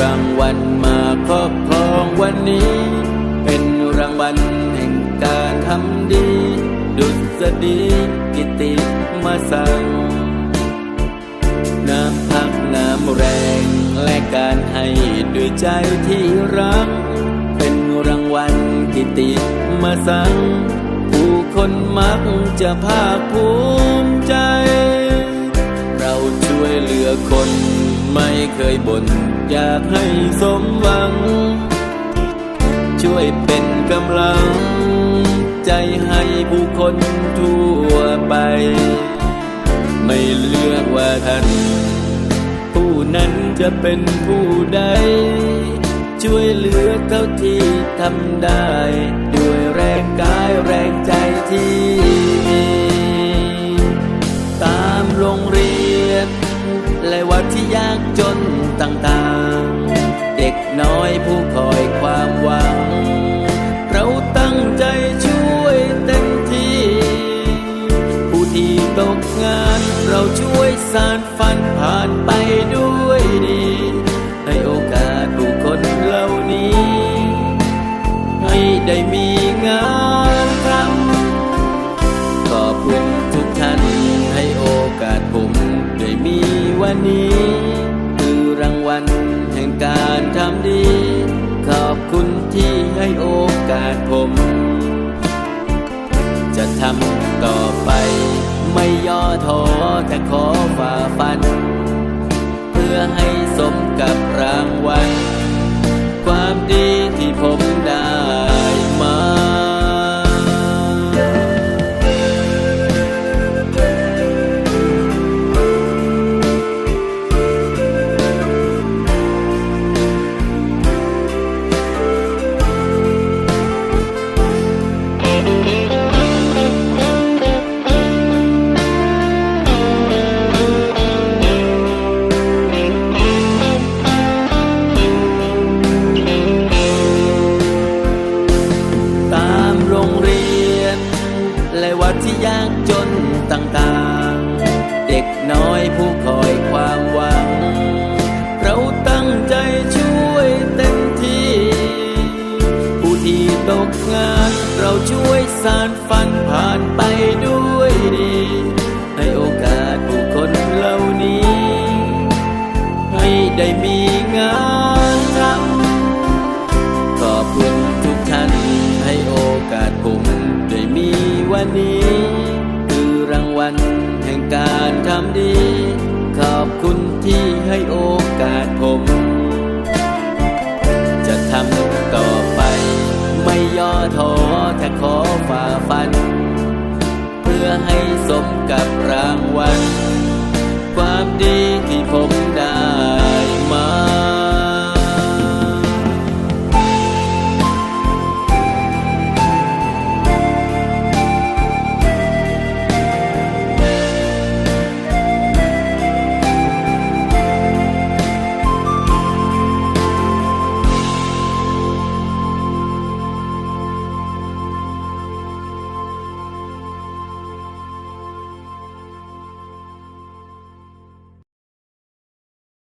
รางวัลมาครอบครองวันนี้ เป็นรางวัลแห่งการทำดี ดุษฎีกิติมาสั่งน้ำพักน้ำแรงและการให้ด้วยใจที่รัก เป็นรางวัลกิตติมาสั่งผู้คนมักจะภาคภูมิใจ เราช่วยเหลือคน ไม่เคยบ่นอยากให้สมหวัง ช่วยเป็นกำลัง ใจให้ผู้คนทั่วไป ไม่เลือกว่าท่าน ผู้นั้นจะเป็นผู้ใด ช่วยเหลือเท่าที่ทำได้ ด้วยแรงกายแรงใจ ต่างๆ เด็กน้อยผู้คอยความหวัง เราตั้งใจช่วยเต็มที่ ผู้ที่ตกงานเราช่วยสานฝันผ่านไปด้วย ห่งการทำดี ขอบคุณที่ให้โอกาสผม จะทำต่อไป ไม่ย่อท้อแต่ขอฝ่าฟัน เพื่อให้สม และวัดที่ยากจนต่างๆ เด็กน้อยผู้คอยความหวัง เราตั้งใจช่วยเต็มที่ ผู้ที่ตกงานเราช่วยสารฝันผ่านไปด้วยดี ให้โอกาสผู้คนเหล่านี้ ให้ได้มีงาน วันนี้ คือรางวัลแห่งการทำดี ขอบคุณที่ให้โอกาสผม จะทำต่อไป ไม่ย่อท้อแต่ขอฝ่าฟัน เพื่อให้สมกับรางวัล ความดีที่ผม